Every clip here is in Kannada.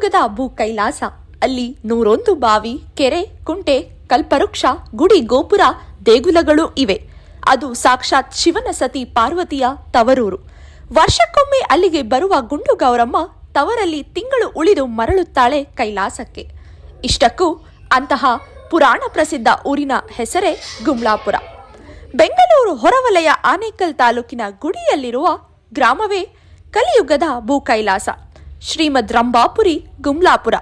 ಕಲಿಯುಗದ ಭೂ ಕೈಲಾಸ. ಅಲ್ಲಿ ನೂರೊಂದು ಬಾವಿ, ಕೆರೆ, ಕುಂಟೆ, ಕಲ್ಪವೃಕ್ಷ, ಗುಡಿ, ಗೋಪುರ, ದೇಗುಲಗಳು ಇವೆ. ಅದು ಸಾಕ್ಷಾತ್ ಶಿವನ ಸತಿ ಪಾರ್ವತಿಯ ತವರೂರು. ವರ್ಷಕ್ಕೊಮ್ಮೆ ಅಲ್ಲಿಗೆ ಬರುವ ಗುಂಡು ಗೌರಮ್ಮ ತವರಲ್ಲಿ ತಿಂಗಳು ಉಳಿದು ಮರಳುತ್ತಾಳೆ ಕೈಲಾಸಕ್ಕೆ. ಇಷ್ಟಕ್ಕೂ ಅಂತಹ ಪುರಾಣ ಪ್ರಸಿದ್ಧ ಊರಿನ ಹೆಸರೇ ಗುಮ್ಲಾಪುರ. ಬೆಂಗಳೂರು ಹೊರವಲಯ ಆನೇಕಲ್ ತಾಲೂಕಿನ ಗುಡಿಯಲ್ಲಿರುವ ಗ್ರಾಮವೇ ಕಲಿಯುಗದ ಭೂ ಕೈಲಾಸ. ಶ್ರೀಮದ್ ರಂಭಾಪುರಿ, ಗುಮ್ಲಾಪುರ.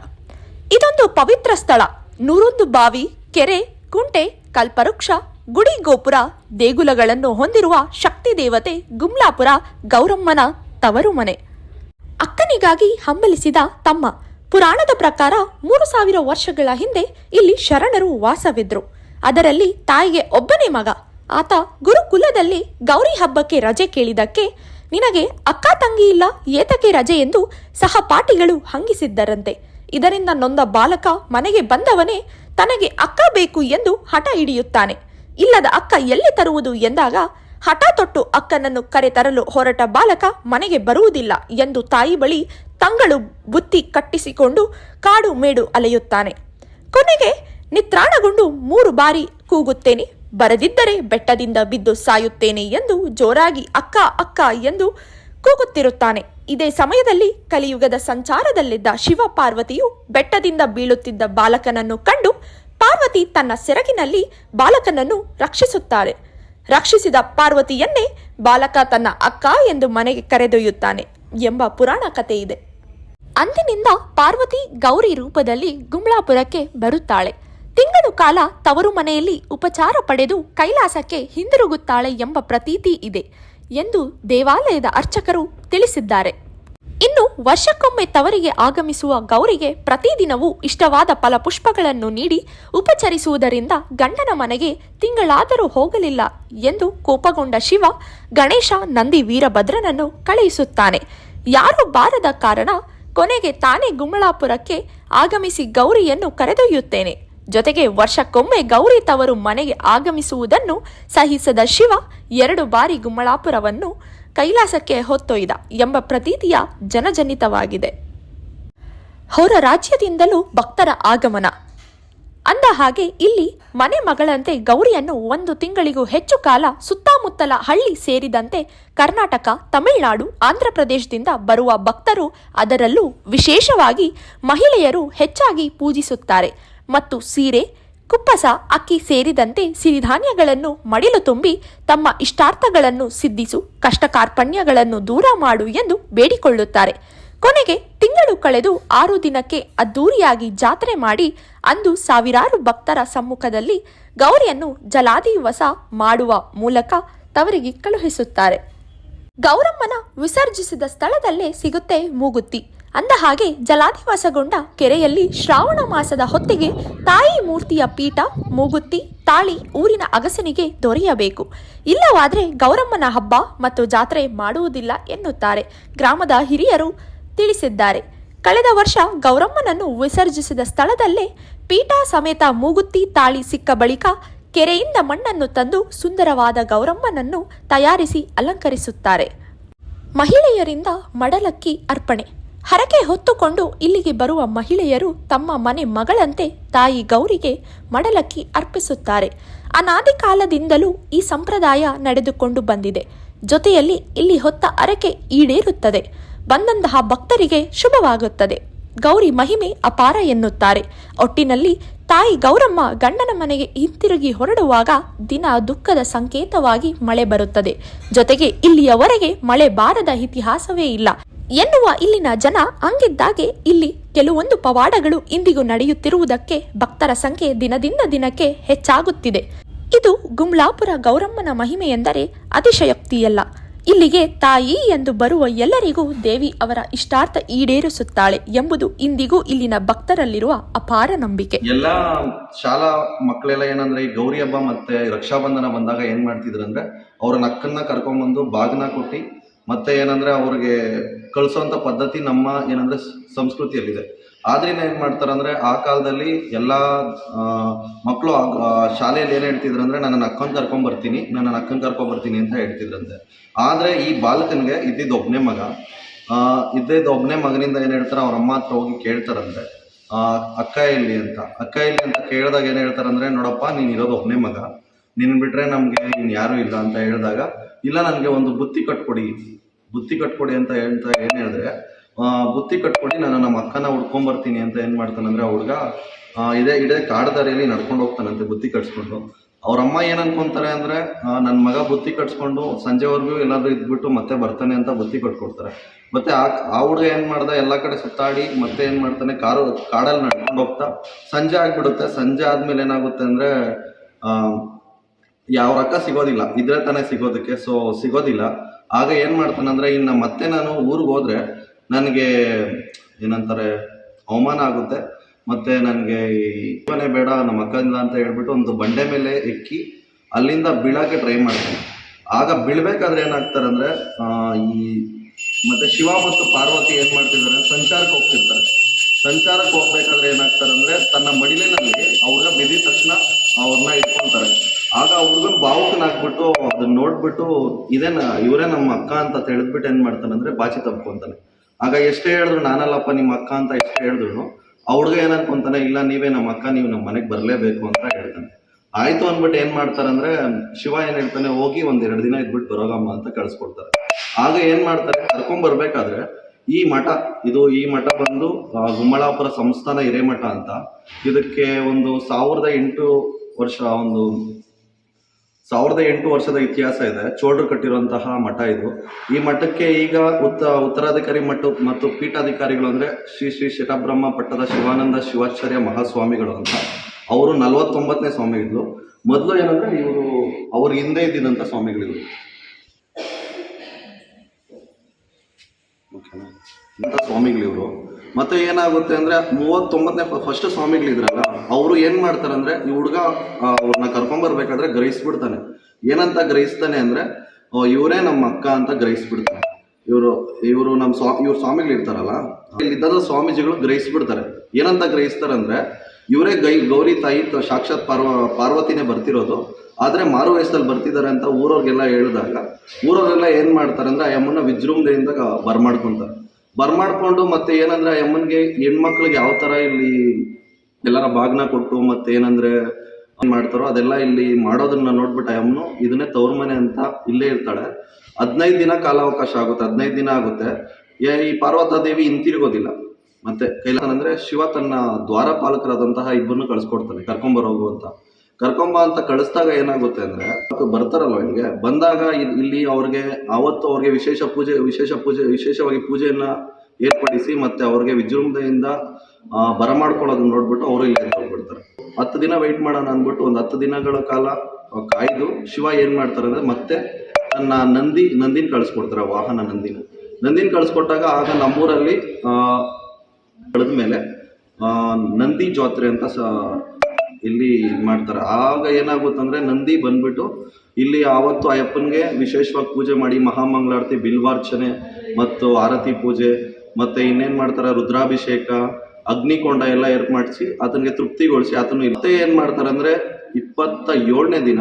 ಇದೊಂದು ಪವಿತ್ರ ಸ್ಥಳ. ನೂರೊಂದು ಬಾವಿ, ಕೆರೆ, ಕುಂಟೆ, ಕಲ್ಪವೃಕ್ಷ, ಗುಡಿ ಗೋಪುರ, ದೇಗುಲಗಳನ್ನು ಹೊಂದಿರುವ ಶಕ್ತಿ ದೇವತೆ ಗುಮ್ಲಾಪುರ, ಗೌರಮ್ಮನ ತವರು ಮನೆ ಅಕ್ಕನಿಗಾಗಿ ಹಂಬಲಿಸಿದ ತಮ್ಮ. ಪುರಾಣದ ಪ್ರಕಾರ ಮೂರು ಸಾವಿರ ವರ್ಷಗಳ ಹಿಂದೆ ಇಲ್ಲಿ ಶರಣರು ವಾಸವಿದ್ರು. ಅದರಲ್ಲಿ ತಾಯಿಗೆ ಒಬ್ಬನೇ ಮಗ. ಆತ ಗುರುಕುಲದಲ್ಲಿ ಗೌರಿ ಹಬ್ಬಕ್ಕೆ ರಜೆ ಕೇಳಿದಕ್ಕೆ ನಿನಗೆ ಅಕ್ಕ ತಂಗಿ ಇಲ್ಲ, ಏತಕ್ಕೆ ರಜೆ ಎಂದು ಸಹಪಾಠಿಗಳು ಹಂಗಿಸಿದ್ದರಂತೆ. ಇದರಿಂದ ನೊಂದ ಬಾಲಕ ಮನೆಗೆ ಬಂದವನೇ ತನಗೆ ಅಕ್ಕ ಬೇಕು ಎಂದು ಹಠ ಹಿಡಿಯುತ್ತಾನೆ. ಇಲ್ಲದ ಅಕ್ಕ ಎಲ್ಲಿ ತರುವುದು ಎಂದಾಗ, ಹಠ ತೊಟ್ಟು ಅಕ್ಕನನ್ನು ಕರೆತರಲು ಹೊರಟ ಬಾಲಕ ಮನೆಗೆ ಬರುವುದಿಲ್ಲ ಎಂದು ತಾಯಿ ಬಳಿ ತಂಗಳು ಬುತ್ತಿ ಕಟ್ಟಿಸಿಕೊಂಡು ಕಾಡು ಮೇಡು ಅಲೆಯುತ್ತಾನೆ. ಕೊನೆಗೆ ನಿತ್ರಾಣಗೊಂಡು ಮೂರು ಬಾರಿ ಕೂಗುತ್ತೇನೆ. ಬರದಿದ್ದರೆ ಬೆಟ್ಟದಿಂದ ಬಿದ್ದು ಸಾಯುತ್ತೇನೆ ಎಂದು ಜೋರಾಗಿ ಅಕ್ಕ ಅಕ್ಕ ಎಂದು ಕೂಗುತ್ತಿರುತ್ತಾನೆ. ಇದೇ ಸಮಯದಲ್ಲಿ ಕಲಿಯುಗದ ಸಂಚಾರದಲ್ಲಿದ್ದ ಶಿವ ಪಾರ್ವತಿಯು ಬೆಟ್ಟದಿಂದ ಬೀಳುತ್ತಿದ್ದ ಬಾಲಕನನ್ನು ಕಂಡು ಪಾರ್ವತಿ ತನ್ನ ಸೆರಗಿನಲ್ಲಿ ಬಾಲಕನನ್ನು ರಕ್ಷಿಸುತ್ತಾಳೆ ರಕ್ಷಿಸಿದ ಪಾರ್ವತಿಯನ್ನೇ ಬಾಲಕ ತನ್ನ ಅಕ್ಕ ಎಂದು ಮನೆಗೆ ಕರೆದೊಯ್ಯುತ್ತಾನೆ ಎಂಬ ಪುರಾಣ ಕಥೆ ಇದೆ. ಅಂದಿನಿಂದ ಪಾರ್ವತಿ ಗೌರಿ ರೂಪದಲ್ಲಿ ಗುಮ್ಲಾಪುರಕ್ಕೆ ಬರುತ್ತಾಳೆ. ತಿಂಗಳು ಕಾಲ ತವರು ಮನೆಯಲ್ಲಿ ಉಪಚಾರ ಪಡೆದು ಕೈಲಾಸಕ್ಕೆ ಹಿಂದಿರುಗುತ್ತಾಳೆ ಎಂಬ ಪ್ರತೀತಿ ಇದೆ ಎಂದು ದೇವಾಲಯದ ಅರ್ಚಕರು ತಿಳಿಸಿದ್ದಾರೆ. ಇನ್ನು ವರ್ಷಕ್ಕೊಮ್ಮೆ ತವರಿಗೆ ಆಗಮಿಸುವ ಗೌರಿಗೆ ಪ್ರತಿದಿನವೂ ಇಷ್ಟವಾದ ಫಲಪುಷ್ಪಗಳನ್ನು ನೀಡಿ ಉಪಚರಿಸುವುದರಿಂದ ಗಂಡನ ಮನೆಗೆ ತಿಂಗಳಾದರೂ ಹೋಗಲಿಲ್ಲ ಎಂದು ಕೋಪಗೊಂಡ ಶಿವ, ಗಣೇಶ, ನಂದಿ ವೀರಭದ್ರನನ್ನು ಕಳುಹಿಸುತ್ತಾನೆ. ಯಾರು ಬಾರದ ಕಾರಣ ಕೊನೆಗೆ ತಾನೇ ಗುಮ್ಮಳಾಪುರಕ್ಕೆ ಆಗಮಿಸಿ ಗೌರಿಯನ್ನು ಕರೆದೊಯ್ಯುತ್ತೇನೆ. ಜೊತೆಗೆ ವರ್ಷಕ್ಕೊಮ್ಮೆ ಗೌರಿ ತವರು ಮನೆಗೆ ಆಗಮಿಸುವುದನ್ನು ಸಹಿಸದ ಶಿವ ಎರಡು ಬಾರಿ ಗುಮ್ಮಳಾಪುರವನ್ನು ಕೈಲಾಸಕ್ಕೆ ಹೊತ್ತೊಯ್ದ ಎಂಬ ಪ್ರತೀತಿಯ ಜನಜನಿತವಾಗಿದೆ. ಹೊರ ರಾಜ್ಯದಿಂದಲೂ ಭಕ್ತರ ಆಗಮನ. ಅಂದ ಹಾಗೆ ಇಲ್ಲಿ ಮನೆ ಮಗಳಂತೆ ಗೌರಿಯನ್ನು ಒಂದು ತಿಂಗಳಿಗೂ ಹೆಚ್ಚು ಕಾಲ ಸುತ್ತಮುತ್ತಲ ಹಳ್ಳಿ ಸೇರಿದಂತೆ ಕರ್ನಾಟಕ, ತಮಿಳುನಾಡು ಆಂಧ್ರಪ್ರದೇಶದಿಂದ ಬರುವ ಭಕ್ತರು ಅದರಲ್ಲೂ ವಿಶೇಷವಾಗಿ ಮಹಿಳೆಯರು ಹೆಚ್ಚಾಗಿ ಪೂಜಿಸುತ್ತಾರೆ. ಮತ್ತು ಸೀರೆ, ಕುಪ್ಪಸ, ಅಕ್ಕಿ ಸೇರಿದಂತೆ ಸಿರಿಧಾನ್ಯಗಳನ್ನು ಮಡಿಲು ತುಂಬಿ ತಮ್ಮ ಇಷ್ಟಾರ್ಥಗಳನ್ನು ಸಿದ್ಧಿಸು ಕಷ್ಟ ಕಾರ್ಪಣ್ಯಗಳನ್ನು ದೂರ ಮಾಡು ಎಂದು ಬೇಡಿಕೊಳ್ಳುತ್ತಾರೆ. ಕೊನೆಗೆ ತಿಂಗಳು ಕಳೆದು ಆರು ದಿನಕ್ಕೆ ಅದ್ದೂರಿಯಾಗಿ ಜಾತ್ರೆ ಮಾಡಿ ಅಂದು ಸಾವಿರಾರು ಭಕ್ತರ ಸಮ್ಮುಖದಲ್ಲಿ ಗೌರಿಯನ್ನು ಜಲಾದಿವಸ ಮಾಡುವ ಮೂಲಕ ತವರಿಗೆ ಕಳುಹಿಸುತ್ತಾರೆ. ಗೌರಮ್ಮನ ವಿಸರ್ಜಿಸಿದ ಸ್ಥಳದಲ್ಲೇ ಸಿಗುತ್ತೆ ಮೂಗುತ್ತಿ ಅಂದ ಹಾಗೆ ಜಲಾಧಿವಾಸಗೊಂಡ ಕೆರೆಯಲ್ಲಿ ಶ್ರಾವಣ ಮಾಸದ ಹೊತ್ತಿಗೆ ತಾಯಿ ಮೂರ್ತಿಯ ಪೀಠ, ಮೂಗುತ್ತಿ, ತಾಳಿ ಊರಿನ ಅಗಸನಿಗೆ ದೊರೆಯಬೇಕು. ಇಲ್ಲವಾದರೆ ಗೌರಮ್ಮನ ಹಬ್ಬ ಮತ್ತು ಜಾತ್ರೆ ಮಾಡುವುದಿಲ್ಲ ಎನ್ನುತ್ತಾರೆ ಗ್ರಾಮದ ಹಿರಿಯರು ತಿಳಿಸಿದ್ದಾರೆ. ಕಳೆದ ವರ್ಷ ಗೌರಮ್ಮನನ್ನು ವಿಸರ್ಜಿಸಿದ ಸ್ಥಳದಲ್ಲೇ ಪೀಠ ಸಮೇತ ಮೂಗುತ್ತಿ, ತಾಳಿ ಸಿಕ್ಕ ಬಳಿಕ ಕೆರೆಯಿಂದ ಮಣ್ಣನ್ನು ತಂದು ಸುಂದರವಾದ ಗೌರಮ್ಮನನ್ನು ತಯಾರಿಸಿ ಅಲಂಕರಿಸುತ್ತಾರೆ. ಮಹಿಳೆಯರಿಂದ ಮಡಲಕ್ಕಿ ಅರ್ಪಣೆ. ಹರಕೆ ಹೊತ್ತುಕೊಂಡು ಇಲ್ಲಿಗೆ ಬರುವ ಮಹಿಳೆಯರು ತಮ್ಮ ಮನೆ ಮಗಳಂತೆ ತಾಯಿ ಗೌರಿಗೆ ಮಡಲಕ್ಕಿ ಅರ್ಪಿಸುತ್ತಾರೆ. ಅನಾದಿ ಕಾಲದಿಂದಲೂ ಈ ಸಂಪ್ರದಾಯ ನಡೆದುಕೊಂಡು ಬಂದಿದೆ. ಜೊತೆಯಲ್ಲಿ ಇಲ್ಲಿ ಹೊತ್ತ ಅರಕೆ ಈಡೇರುತ್ತದೆ. ಬಂದಂತಹ ಭಕ್ತರಿಗೆ ಶುಭವಾಗುತ್ತದೆ. ಗೌರಿ ಮಹಿಮೆ ಅಪಾರ ಎನ್ನುತ್ತಾರೆ. ಒಟ್ಟಿನಲ್ಲಿ ತಾಯಿ ಗೌರಮ್ಮ ಗಂಡನ ಮನೆಗೆ ಹಿಂತಿರುಗಿ ಹೊರಡುವಾಗ ದಿನ ದುಃಖದ ಸಂಕೇತವಾಗಿ ಮಳೆ ಬರುತ್ತದೆ. ಜೊತೆಗೆ ಇಲ್ಲಿಯವರೆಗೆ ಮಳೆ ಬಾರದ ಇತಿಹಾಸವೇ ಇಲ್ಲ. ಎನ್ನುವ ಇಲ್ಲಿನ ಜನ ಹಂಗಿದ್ದಾಗೆ ಇಲ್ಲಿ ಕೆಲವೊಂದು ಪವಾಡಗಳು ಇಂದಿಗೂ ನಡೆಯುತ್ತಿರುವುದಕ್ಕೆ ಭಕ್ತರ ಸಂಖ್ಯೆ ದಿನದಿಂದ ದಿನಕ್ಕೆ ಹೆಚ್ಚಾಗುತ್ತಿದೆ. ಇದು ಗುಮ್ಲಾಪುರ ಗೌರಮ್ಮನ ಮಹಿಮೆ ಎಂದರೆ ಅತಿಶಯೋಕ್ತಿಯಲ್ಲ. ಇಲ್ಲಿಗೆ ತಾಯಿ ಎಂದು ಬರುವ ಎಲ್ಲರಿಗೂ ದೇವಿ ಅವರ ಇಷ್ಟಾರ್ಥ ಈಡೇರಿಸುತ್ತಾಳೆ ಎಂಬುದು ಇಂದಿಗೂ ಇಲ್ಲಿನ ಭಕ್ತರಲ್ಲಿರುವ ಅಪಾರ ನಂಬಿಕೆ. ಎಲ್ಲ ಶಾಲಾ ಮಕ್ಕಳೆಲ್ಲ ಏನಂದ್ರೆ ಈ ಗೌರಿ ಹಬ್ಬ ಮತ್ತೆ ರಕ್ಷಾಬಂಧನ ಬಂದಾಗ ಏನ್ ಮಾಡ್ತಿದ್ರು ಅಂದ್ರೆ ಅವ್ರ ನಕ್ಕನ್ನ ಕರ್ಕೊಂಡ್ಬಂದು ಬಾಗ್ನ ಕೊಟ್ಟಿ ಮತ್ತೆ ಏನಂದ್ರೆ ಅವ್ರಿಗೆ ಕಳಿಸೋಂಥ ಪದ್ಧತಿ ನಮ್ಮ ಏನಂದರೆ ಸಂಸ್ಕೃತಿಯಲ್ಲಿದೆ. ಆದ್ರಿಂದ ಏನು ಮಾಡ್ತಾರೆ ಅಂದರೆ ಆ ಕಾಲದಲ್ಲಿ ಎಲ್ಲ ಮಕ್ಕಳು ಶಾಲೆಯಲ್ಲಿ ಏನು ಹೇಳ್ತಿದ್ರು ಅಂದರೆ ನನ್ನ ಅಕ್ಕನ ಕರ್ಕೊಂಬರ್ತೀನಿ ನನ್ನ ಅಕ್ಕನ್ ಕರ್ಕೊಂಬರ್ತೀನಿ ಅಂತ ಹೇಳ್ತಿದ್ರಂತೆ. ಆದರೆ ಈ ಬಾಲಕನಿಗೆ ಇದ್ದಿದ್ದು ಒಬ್ಬನೇ ಮಗ ಇದ್ದಿದ್ದು ಒಬ್ಬನೇ ಮಗನಿಂದ ಏನು ಹೇಳ್ತಾರೆ ಅವ್ರ ಅಮ್ಮ ಹತ್ರ ಹೋಗಿ ಕೇಳ್ತಾರಂತೆ. ಅಕ್ಕ ಇಲ್ಲಿ ಅಂತ. ಅಕ್ಕ ಇಲ್ಲಿ ಅಂತ ಕೇಳಿದಾಗ ಏನು ಹೇಳ್ತಾರಂದ್ರೆ ನೋಡಪ್ಪ, ನೀನು ಇರೋದು ಒಬ್ಬನೇ ಮಗ. ನಿನ್ನ ಬಿಟ್ಟರೆ ನಮಗೆ ನೀನು ಯಾರೂ ಇಲ್ಲ ಅಂತ ಹೇಳಿದಾಗ, ಇಲ್ಲ, ನನಗೆ ಒಂದು ಬುತ್ತಿ ಕಟ್ಕೊಡಿ. ಬುತ್ತಿ ಕಟ್ಕೊಡಿ ಅಂತ ಹೇಳ್ತಾ ಏನು ಹೇಳಿದ್ರೆ ಆ, ಬುತ್ತಿ ಕಟ್ಕೊಡಿ ನಾನು ನಮ್ಮ ಅಕ್ಕನ ಹುಡ್ಕೊಂಬರ್ತೀನಿ ಅಂತ ಏನು ಮಾಡ್ತಾನಂದ್ರೆ ಆ ಹುಡುಗ ಇದೇ ಇದೇ ಕಾಡದಾರಿಯಲ್ಲಿ ನಡ್ಕೊಂಡು ಹೋಗ್ತಾನಂತೆ ಬುತ್ತಿ ಕಟ್ಸ್ಕೊಂಡು. ಅವ್ರ ಅಮ್ಮ ಏನ್ ಅನ್ಕೊಂತಾರೆ ಅಂದ್ರೆ ನನ್ನ ಮಗ ಬುತ್ತಿ ಕಟ್ಸ್ಕೊಂಡು ಸಂಜೆವರೆಗೂ ಎಲ್ಲಾದ್ರೂ ಇದ್ಬಿಟ್ಟು ಮತ್ತೆ ಬರ್ತಾನೆ ಅಂತ ಬುತ್ತಿ ಕಟ್ಕೊಡ್ತಾರೆ. ಮತ್ತೆ ಆ ಆ ಹುಡುಗ ಏನ್ ಮಾಡ್ದೆ ಎಲ್ಲಾ ಕಡೆ ಸುತ್ತಾಡಿ ಮತ್ತೆ ಏನ್ ಮಾಡ್ತಾನೆ ಕಾರು ಕಾಡಲ್ಲಿ ನಡ್ಕೊಂಡು ಹೋಗ್ತಾ ಸಂಜೆ ಆಗ್ಬಿಡುತ್ತೆ. ಸಂಜೆ ಆದ್ಮೇಲೆ ಏನಾಗುತ್ತೆ ಅಂದ್ರೆ ಯಾವ ರೊಕ್ಕ ಸಿಗೋದಿಲ್ಲ. ಇದ್ರೆ ತಾನೇ ಸಿಗೋದಕ್ಕೆ. ಸೊ ಸಿಗೋದಿಲ್ಲ. ಆಗ ಏನ್ ಮಾಡ್ತಾನಂದ್ರೆ ಇನ್ನು ಮತ್ತೆ ನಾನು ಊರಿಗೆ ಹೋದ್ರೆ ನನಗೆ ಏನಂತಾರೆ ಅವಮಾನ ಆಗುತ್ತೆ. ಮತ್ತೆ ನನಗೆ ಇವನೇ ಬೇಡ ನಮ್ಮ ಅಕ್ಕಂದ ಅಂತ ಹೇಳ್ಬಿಟ್ಟು ಒಂದು ಬಂಡೆ ಮೇಲೆ ಎಕ್ಕಿ ಅಲ್ಲಿಂದ ಬೀಳೋಕ್ಕೆ ಟ್ರೈ ಮಾಡ್ತಾನೆ. ಆಗ ಬೀಳ್ಬೇಕಾದ್ರೆ ಏನಾಗ್ತಾರೆ ಅಂದ್ರೆ ಆ, ಈ ಮತ್ತೆ ಶಿವ ಮತ್ತು ಪಾರ್ವತಿ ಏನು ಮಾಡ್ತಿದ್ದಾರೆ ಸಂಚಾರಕ್ಕೆ ಹೋಗ್ತಿರ್ತಾರೆ. ಸಂಚಾರಕ್ಕೆ ಹೋಗ್ಬೇಕಾದ್ರೆ ಏನಾಗ್ತಾರೆ ಅಂದ್ರೆ ತನ್ನ ಮಡಿಲಿನಲ್ಲಿ ಅವ್ರಿಗೆ ಬಿದ್ದಿದ ತಕ್ಷಣ ಅವ್ರನ್ನ ಇಟ್ಕೊಂತಾರೆ ಆಗ ಹುಡುಗನ್ ಭಾವುಕನಾಗ್ಬಿಟ್ಟು ಅದನ್ನ ನೋಡ್ಬಿಟ್ಟು, ಇದೇನ, ಇವರೇ ನಮ್ಮ ಅಕ್ಕ ಅಂತ ತಿಳಿದ್ಬಿಟ್ಟು ಏನ್ ಮಾಡ್ತಾನೆ ಅಂದ್ರೆ ಬಾಚಿ ತಪ್ಕೊಂತಾನೆ ಆಗ ಎಷ್ಟೇ ಹೇಳಿದ್ರು, ನಾನಲ್ಲಪ್ಪ, ನಿಮ್ಮ ಅಕ್ಕ ಅಂತ ಎಷ್ಟೇ ಹೇಳಿದ್ರು, ಆ ಹುಡುಗ ಏನ್ ಅನ್ಕೊಂತಾನೆ, ಇಲ್ಲ, ನೀವೇ ನಮ್ಮ ಅಕ್ಕ, ನೀವು ನಮ್ಮ ಮನೆಗೆ ಬರಲೇಬೇಕು ಅಂತ ಹೇಳ್ತಾನೆ. ಆಯ್ತು ಅಂದ್ಬಿಟ್ಟು ಏನ್ ಮಾಡ್ತಾರಂದ್ರೆ ಶಿವ ಏನ್ ಹೇಳ್ತಾನೆ, ಹೋಗಿ ಒಂದ್ ಎರಡು ದಿನ ಇದ್ಬಿಟ್ಟು ಬರೋಗಮ್ಮ ಅಂತ ಕಳ್ಸ್ಕೊಡ್ತಾರೆ. ಆಗ ಏನ್ ಮಾಡ್ತಾರೆ, ಕರ್ಕೊಂಡ್ ಬರ್ಬೇಕಾದ್ರೆ, ಈ ಮಠ, ಇದು ಈ ಮಠ ಬಂದು ಗುಮ್ಮಳಾಪುರ ಸಂಸ್ಥಾನ ಹಿರೇಮಠ ಅಂತ, ಇದಕ್ಕೆ ಒಂದು ಸಾವಿರದ ಎಂಟು ವರ್ಷ, ಒಂದು ಸಾವಿರದ ಎಂಟು ವರ್ಷದ ಇತಿಹಾಸ ಇದೆ. ಚೋಳರು ಕಟ್ಟಿರುವಂತಹ ಮಠ ಇದು. ಈ ಮಠಕ್ಕೆ ಈಗ ಉತ್ತ, ಉತ್ತರಾಧಿಕಾರಿ ಮಠ ಮತ್ತು ಪೀಠಾಧಿಕಾರಿಗಳು ಅಂದರೆ ಶ್ರೀ ಶ್ರೀ ಶಟಬ್ರಹ್ಮ ಪಟ್ಟದ ಶಿವಾನಂದ ಶಿವಾಚಾರ್ಯ ಮಹಾಸ್ವಾಮಿಗಳು ಅಂತ. ಅವರು ನಲವತ್ತೊಂಬತ್ತನೇ ಸ್ವಾಮಿಗಳು ಮೊದಲು ಏನಂದ್ರೆ ಇವರು, ಅವ್ರ ಹಿಂದೆ ಇದ್ದಿದ್ದಂಥ ಇಂಥ ಸ್ವಾಮಿಗಳಿವರು. ಮತ್ತೆ ಏನಾಗುತ್ತೆ ಅಂದ್ರೆ ಮೂವತ್ತೊಂಬತ್ತನೇ ಫಸ್ಟ್ ಸ್ವಾಮಿಗಳಿದ್ರಲ್ಲ, ಅವರು ಏನ್ ಮಾಡ್ತಾರಂದ್ರೆ, ಈ ಹುಡುಗ ಅವ್ರನ್ನ ಕರ್ಕೊಂಬರ್ಬೇಕಾದ್ರೆ ಗ್ರಹಿಸ್ಬಿಡ್ತಾನೆ. ಏನಂತ ಗ್ರಹಿಸ್ತಾನೆ ಅಂದ್ರೆ ಇವರೇ ನಮ್ಮ ಅಕ್ಕ ಅಂತ ಗ್ರಹಿಸ್ಬಿಡ್ತಾನೆ. ಇವರು ಇವರು ನಮ್ಮ ಸ್ವಾ, ಇವ್ರ ಸ್ವಾಮಿಗಳು ಇರ್ತಾರಲ್ಲ ಇಲ್ಲಿದ್ದ ಸ್ವಾಮೀಜಿಗಳು ಗ್ರಹಿಸ್ಬಿಡ್ತಾರೆ. ಏನಂತ ಗ್ರಹಿಸ್ತಾರೆ ಅಂದ್ರೆ ಇವರೇ ಗೈ, ಗೌರಿ ತಾಯಿ ಸಾಕ್ಷಾತ್ ಪಾರ್ವ, ಪಾರ್ವತಿನೇ ಬರ್ತಿರೋದು. ಆದ್ರೆ ಮಾರು ವಯಸ್ಸಲ್ಲಿ ಬರ್ತಿದ್ದಾರೆ ಅಂತ ಊರವ್ರಿಗೆಲ್ಲ ಹೇಳಿದಾಗ, ಊರವರೆಲ್ಲ ಏನ್ ಮಾಡ್ತಾರೆ ಅಂದ್ರೆ ಆ ಯಮ್ಮನ ವಿಜೃಂಭಣೆಯಿಂದ ಬರ್ಮಾಡ್ಕೊಂತಾರೆ. ಬರ್ಮಾಡ್ಕೊಂಡು ಮತ್ತೆ ಏನಂದ್ರೆ ಆ ಯಮ್ಮನ್ಗೆ ಹೆಣ್ಮಕ್ಳಿಗೆ ಯಾವ ತರ ಇಲ್ಲಿ ಎಲ್ಲರ ಬಾಗ್ನ ಕೊಟ್ಟು ಮತ್ತೆ ಏನಂದ್ರೆ ಏನ್ ಮಾಡ್ತಾರೋ ಅದೆಲ್ಲ ಇಲ್ಲಿ ಮಾಡೋದನ್ನ ನೋಡ್ಬಿಟ್ಟು ಆ ಯಮ್ಮನು ಇದನ್ನೇ ತವ್ರ ಮನೆ ಅಂತ ಇಲ್ಲೇ ಇರ್ತಾಳೆ. ಹದಿನೈದು ದಿನ ಕಾಲಾವಕಾಶ ಆಗುತ್ತೆ, ಹದಿನೈದು ದಿನ ಆಗುತ್ತೆ. ಈ ಪಾರ್ವತ ದೇವಿ ಹಿಂತಿರುಗೋದಿಲ್ಲ. ಮತ್ತೆ ಕೈಲಾಸ ಅಂದ್ರೆ ಶಿವ ತನ್ನ ದ್ವಾರಪಾಲಕರಾದಂತಹ ಇಬ್ಬರನ್ನು ಕಳ್ಸ್ಕೊಡ್ತಾನೆ ಅಂತ. ಕರ್ಕೊಂಬ ಅಂತ ಕಳಿಸ್ದಾಗ ಏನಾಗುತ್ತೆ ಅಂದ್ರೆ ಬರ್ತಾರಲ್ಲ ಇಲ್ಲಿಗೆ ಬಂದಾಗ ಇಲ್- ಇಲ್ಲಿ ಅವ್ರಿಗೆ ಆವತ್ತು ಅವ್ರಿಗೆ ವಿಶೇಷ ಪೂಜೆ ವಿಶೇಷ ಪೂಜೆ ವಿಶೇಷವಾಗಿ ಪೂಜೆಯನ್ನ ಏರ್ಪಡಿಸಿ ಮತ್ತೆ ಅವ್ರಿಗೆ ವಿಜೃಂಭಣೆಯಿಂದ ಬರಮಾಡ್ಕೊಳ್ಳೋದನ್ನ ನೋಡ್ಬಿಟ್ಟು ಅವರು ಇಲ್ಲಿ ಹೋಗ್ಬಿಡ್ತಾರೆ. ಹತ್ತು ದಿನ ವೆಯ್ಟ್ ಮಾಡೋಣ ಅಂದ್ಬಿಟ್ಟು ಒಂದು ಹತ್ತು ದಿನಗಳ ಕಾಲ ಕಾಯ್ದು ಶಿವ ಏನ್ ಮಾಡ್ತಾರೆ ಅಂದ್ರೆ ಮತ್ತೆ ತನ್ನ ನಂದಿ ನಂದಿನ ಕಳಿಸ್ಕೊಡ್ತಾರೆ ವಾಹನ ನಂದಿನ. ನಂದಿನ ಕಳಿಸ್ಕೊಟ್ಟಾಗ ಆಗ ನಮ್ಮೂರಲ್ಲಿ ಆ ಕಳೆದ್ಮೇಲೆ ಆ, ನಂದಿ ಜಾತ್ರೆ ಅಂತ ಇಲ್ಲಿ ಇದ್ ಮಾಡ್ತಾರೆ. ಆಗ ಏನಾಗುತ್ತಂದ್ರೆ ನಂದಿ ಬಂದ್ಬಿಟ್ಟು ಇಲ್ಲಿ ಆವತ್ತು ಅಯ್ಯಪ್ಪನಿಗೆ ವಿಶೇಷವಾಗಿ ಪೂಜೆ ಮಾಡಿ ಮಹಾಮಂಗಳಾರತಿ, ಬಿಲ್ವಾರ್ಚನೆ ಮತ್ತು ಆರತಿ ಪೂಜೆ ಮತ್ತೆ ಇನ್ನೇನ್ ಮಾಡ್ತಾರೆ? ರುದ್ರಾಭಿಷೇಕ, ಅಗ್ನಿಕೊಂಡ ಎಲ್ಲ ಏರ್ಪಡಿಸಿ ಆತನಿಗೆ ತೃಪ್ತಿಗೊಳಿಸಿ ಆತನು ಮತ್ತೆ ಏನು ಮಾಡ್ತಾರೆ ಅಂದರೆ ಇಪ್ಪತ್ತ ಏಳನೇ ದಿನ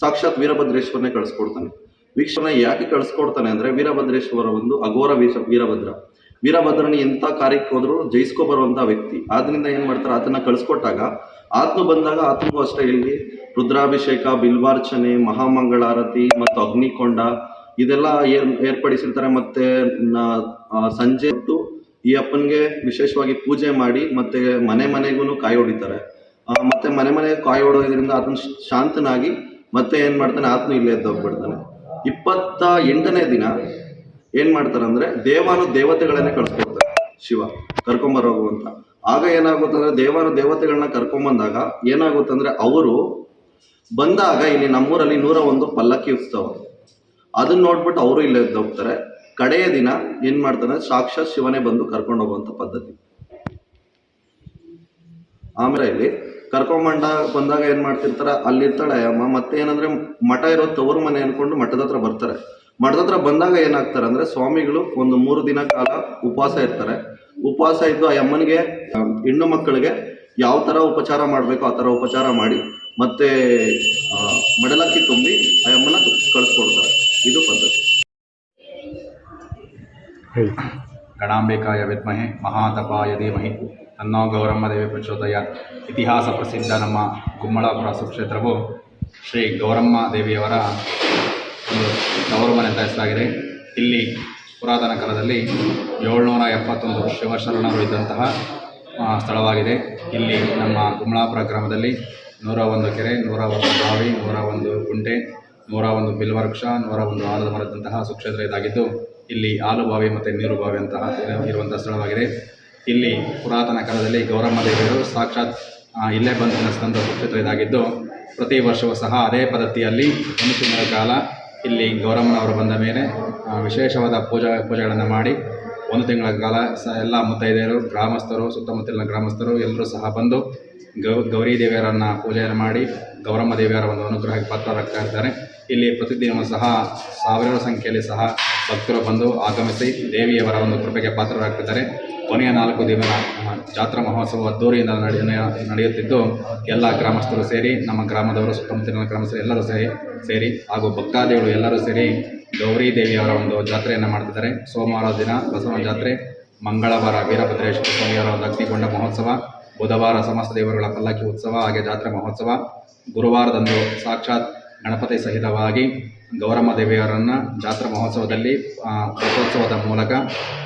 ಸಾಕ್ಷಾತ್ ವೀರಭದ್ರೇಶ್ವರನೇ ಕಳಿಸ್ಕೊಡ್ತಾನೆ. ವೀಕ್ಷಣೆ ಯಾಕೆ ಕಳಿಸ್ಕೊಡ್ತಾನೆ ಅಂದ್ರೆ ವೀರಭದ್ರೇಶ್ವರ ಒಂದು ಅಘೋರ ವೀರ, ವೀರಭದ್ರ. ವೀರಭದ್ರನ ಎಂಥ ಕಾರ್ಯಕ್ಕೆ ಹೋದರೂ? ಜಯಿಸ್ಕೊ ಬರುವಂತ ವ್ಯಕ್ತಿ. ಆದ್ದರಿಂದ ಏನು ಮಾಡ್ತಾರೆ? ಆತನ ಕಳಿಸ್ಕೊಟ್ಟಾಗ ಆತ್ಮ ಬಂದಾಗ ಆತ್ಮಗೂ ಅಷ್ಟೇ ಇಲ್ಲಿ ರುದ್ರಾಭಿಷೇಕ, ಬಿಲ್ವಾರ್ಚನೆ, ಮಹಾಮಂಗಳಾರತಿ ಮತ್ತು ಅಗ್ನಿಕೊಂಡ ಇದೆಲ್ಲ ಏರ್, ಏರ್ಪಡಿಸಿರ್ತಾರೆ. ಮತ್ತೆ ಸಂಜೆ ಹೊತ್ತು ಈ ಅಪ್ಪನಿಗೆ ವಿಶೇಷವಾಗಿ ಪೂಜೆ ಮಾಡಿ ಮತ್ತೆ ಮನೆ ಮನೆಗೂ ಕಾಯಿ ಹೊಡಿತಾರೆ. ಮತ್ತೆ ಮನೆ ಮನೆ ಕಾಯಿ ಹೊಡೋದ್ರಿಂದ ಆತನ ಶಾಂತನಾಗಿ ಮತ್ತೆ ಏನ್ ಮಾಡ್ತಾನೆ? ಆತ್ಮ ಇಲ್ಲೇ ಎದ್ದೋಗ್ಬಿಡ್ತಾನೆ ಇಪ್ಪತ್ತ ಎಂಟನೇ ದಿನ ಏನ್ ಮಾಡ್ತಾರೆ ಅಂದ್ರೆ ದೇವಾನು ದೇವತೆಗಳನ್ನೇ ಕಳ್ಸ್ಕೊಡ್ತಾರೆ ಶಿವ ಕರ್ಕೊಂಬರೋಗು ಅಂತ. ಆಗ ಏನಾಗುತ್ತಂದ್ರೆ ದೇವರ ದೇವತೆಗಳನ್ನ ಕರ್ಕೊಂಬಂದಾಗ ಏನಾಗುತ್ತಂದ್ರೆ ಅವರು ಬಂದಾಗ ಇಲ್ಲಿ ನಮ್ಮೂರಲ್ಲಿ ನೂರ ಒಂದು ಪಲ್ಲಕ್ಕಿ ಉತ್ಸವ. ಅದನ್ನ ನೋಡ್ಬಿಟ್ಟು ಅವರು ಇಲ್ಲೇ ಹೋಗ್ತಾರೆ. ಕಡೆಯ ದಿನ ಏನ್ ಮಾಡ್ತಾರೆ? ಸಾಕ್ಷಾತ್ ಶಿವನೇ ಬಂದು ಕರ್ಕೊಂಡು ಹೋಗುವಂತ ಪದ್ಧತಿ. ಆಮೇಲೆ ಇಲ್ಲಿ ಕರ್ಕೊಂಬಂಡ ಬಂದಾಗ ಏನ್ ಮಾಡ್ತಿರ್ತಾರ? ಅಲ್ಲಿರ್ತಾಳೆ ಅಮ್ಮ ಮತ್ತೆ ಏನಂದ್ರೆ ಮಠ ಇರೋ ತವರು ಮನೆ ಅನ್ಕೊಂಡು ಮಠದ ಹತ್ರ ಬರ್ತಾರೆ. ಮಠದ ಹತ್ರ ಬಂದಾಗ ಏನಾಗ್ತಾರೆ ಅಂದ್ರೆ ಸ್ವಾಮಿಗಳು ಒಂದು ಮೂರು ದಿನ ಕಾಲ ಉಪವಾಸ ಇರ್ತಾರೆ. ಉಪವಾಸ ಇದ್ದು ಆ ಅಮ್ಮನಿಗೆ ಹೆಣ್ಣು ಮಕ್ಕಳಿಗೆ ಯಾವ ತರ ಉಪಚಾರ ಮಾಡಬೇಕು ಆ ತರ ಉಪಚಾರ ಮಾಡಿ ಮತ್ತೆ ಮಡಲಕ್ಕಿ ತುಂಬಿ ಆ ಅಮ್ಮನ ಕಳಿಸ್ಕೊಡ್ತಾರೆ. ಇದು ಪದ್ಧತಿ. ಹೇಳಿ. ಗಣಾಂಬಿಕಾಯ ವಿದ್ಮಹೆ ಮಹಾತಪಾಯ ಧೀಮಹಿ. ತನ್ನೋ ಗೌರಮ್ಮ ದೇವಿ ಪ್ರಚೋದಯ. ಇತಿಹಾಸ ಪ್ರಸಿದ್ಧ ನಮ್ಮ ಗುಮ್ಮಳಾಪುರ ಸುಕ್ಷೇತ್ರವು ಶ್ರೀ ಗೌರಮ್ಮ ದೇವಿಯವರ ತವರು ಮನೆ ಹೆಸರಾಗಿದೆ. ಇಲ್ಲಿ ಪುರಾತನ ಕಾಲದಲ್ಲಿ ಏಳ್ನೂರ ಎಪ್ಪತ್ತೊಂದು ಶಿವಶರಣರು ಇದ್ದಂತಹ ಸ್ಥಳವಾಗಿದೆ. ಇಲ್ಲಿ ನಮ್ಮ ಕುಮಳಾಪುರ ಗ್ರಾಮದಲ್ಲಿ ನೂರ ಒಂದು ಕೆರೆ, ನೂರ ಒಂದು ಬಾವಿ, ನೂರ ಒಂದು ಗುಂಟೆ, ನೂರ ಒಂದು ಬಿಲ್ವರ್ಕ್ಷ ನೂರ ಒಂದು ಆಲದ ಮರದಂತಹ ಸುಕ್ಷೇತ್ರ ಇದಾಗಿದ್ದು, ಇಲ್ಲಿ ಆಲು ಬಾವಿ ಮತ್ತು ನೀರು ಬಾವಿ ಅಂತಹ ಇರುವಂತಹ ಸ್ಥಳವಾಗಿದೆ. ಇಲ್ಲಿ ಪುರಾತನ ಕಾಲದಲ್ಲಿ ಗೌರಮ್ಮ ದೇವಿಯರು ಸಾಕ್ಷಾತ್ ಇಲ್ಲೇ ಬಂದು ನೆಲೆಸಿದಂಥ ಸುಕ್ಷೇತ್ರ ಇದಾಗಿದ್ದು, ಪ್ರತಿ ವರ್ಷವೂ ಸಹ ಅದೇ ಪದ್ಧತಿಯಲ್ಲಿ ಒಂದು ತಿಂಗಳ ಕಾಲ ಇಲ್ಲಿ ಗೌರಮ್ಮನವರು ಬಂದ ಮೇಲೆ ವಿಶೇಷವಾದ ಪೂಜಾ, ಪೂಜೆಗಳನ್ನು ಮಾಡಿ ಒಂದು ತಿಂಗಳ ಕಾಲ ಸ, ಎಲ್ಲ ಮುತ್ತೈದೆಯರು, ಗ್ರಾಮಸ್ಥರು, ಸುತ್ತಮುತ್ತಲಿನ ಗ್ರಾಮಸ್ಥರು ಎಲ್ಲರೂ ಸಹ ಬಂದು ಗೌ, ಗೌರಿ ದೇವಿಯರನ್ನು ಪೂಜೆಯನ್ನು ಮಾಡಿ ಗೌರಮ್ಮ ದೇವಿಯರ ಒಂದು ಅನುಗ್ರಹಕ್ಕೆ ಪಾತ್ರರಾಗ್ತಾ ಇರ್ತಾರೆ. ಇಲ್ಲಿ ಪ್ರತಿದಿನವೂ ಸಹ ಸಾವಿರಾರು ಸಂಖ್ಯೆಯಲ್ಲಿ ಸಹ ಭಕ್ತರು ಬಂದು ಆಗಮಿಸಿ ದೇವಿಯವರ ಒಂದು ಕೃಪೆಗೆ ಪಾತ್ರರಾಗ್ತಿದ್ದಾರೆ. ಕೊನೆಯ ನಾಲ್ಕು ದಿನ ಜಾತ್ರಾ ಮಹೋತ್ಸವ ಅದ್ದೂರಿಯಿಂದ ನಡೆಯ ನಡೆಯುತ್ತಿದ್ದು, ಎಲ್ಲ ಗ್ರಾಮಸ್ಥರು ಸೇರಿ, ನಮ್ಮ ಗ್ರಾಮದವರು, ಸುತ್ತಮುತ್ತಲಿನ ಗ್ರಾಮಸ್ಥರು ಎಲ್ಲರೂ ಸೇರಿ ಸೇರಿ ಹಾಗೂ ಭಕ್ತಾದಿಗಳು ಎಲ್ಲರೂ ಸೇರಿ ಗೌರಿ ದೇವಿಯವರ ಒಂದು ಜಾತ್ರೆಯನ್ನು ಮಾಡ್ತಿದ್ದಾರೆ. ಸೋಮವಾರ ದಿನ ಬಸವನ ಜಾತ್ರೆ, ಮಂಗಳವಾರ ವೀರಭದ್ರೇಶ್ವರ ಸ್ವಾಮಿಯವರ ಒಂದು ಅಗ್ನಿಗೊಂಡ ಮಹೋತ್ಸವ, ಬುಧವಾರ ಸಮಸ್ತ ದೇವರುಗಳ ಪಲ್ಲಕ್ಕಿ ಉತ್ಸವ, ಹಾಗೆ ಜಾತ್ರೆ ಮಹೋತ್ಸವ, ಗುರುವಾರದಂದು ಸಾಕ್ಷಾತ್ ಗಣಪತಿ ಸಹಿತವಾಗಿ ಗೌರಮ್ಮ ದೇವಿಯವರನ್ನು ಜಾತ್ರಾ ಮಹೋತ್ಸವದಲ್ಲಿ ರಥೋತ್ಸವದ ಮೂಲಕ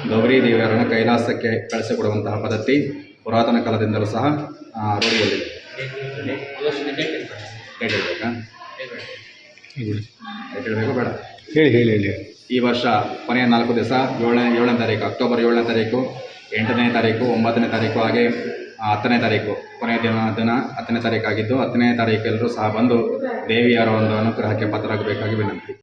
ಗೌರಿ ದೇವಿಯವರನ್ನು ಕೈಲಾಸಕ್ಕೆ ಕಳಿಸಿಕೊಡುವಂತಹ ಪದ್ಧತಿ ಪುರಾತನ ಕಾಲದಿಂದಲೂ ಸಹ ರೂಢಿಯಲ್ಲಿದೆ. ಡೇಟ್ ಹೇಳ್ಬೇಕಾ? ಡೇಟ್ ಹೇಳಬೇಕು ಬೇಡ. ಹೇಳಿ ಹೇಳಿ ಹೇಳಿ. ಈ ವರ್ಷ ಕೊನೆಯ ನಾಲ್ಕು ದಿವಸ ಏಳನೇ ಏಳನೇ ತಾರೀಕು ಅಕ್ಟೋಬರ್ ಏಳನೇ ತಾರೀಕು ಎಂಟನೇ ತಾರೀಕು ಒಂಬತ್ತನೇ ತಾರೀಕು ಹಾಗೆ ಹತ್ತನೇ ತಾರೀಕು. ಕೊನೆಯ ದಿನ ದಿನ ಹತ್ತನೇ ತಾರೀಕು ಆಗಿದ್ದು ಹತ್ತನೇ ತಾರೀಕು ಎಲ್ಲರೂ ಸಹ ಬಂದು ದೇವಿಯರ ಒಂದು ಅನುಗ್ರಹಕ್ಕೆ ಪಾತ್ರರಾಗಬೇಕಾಗಿ ವಿನಂತಿ.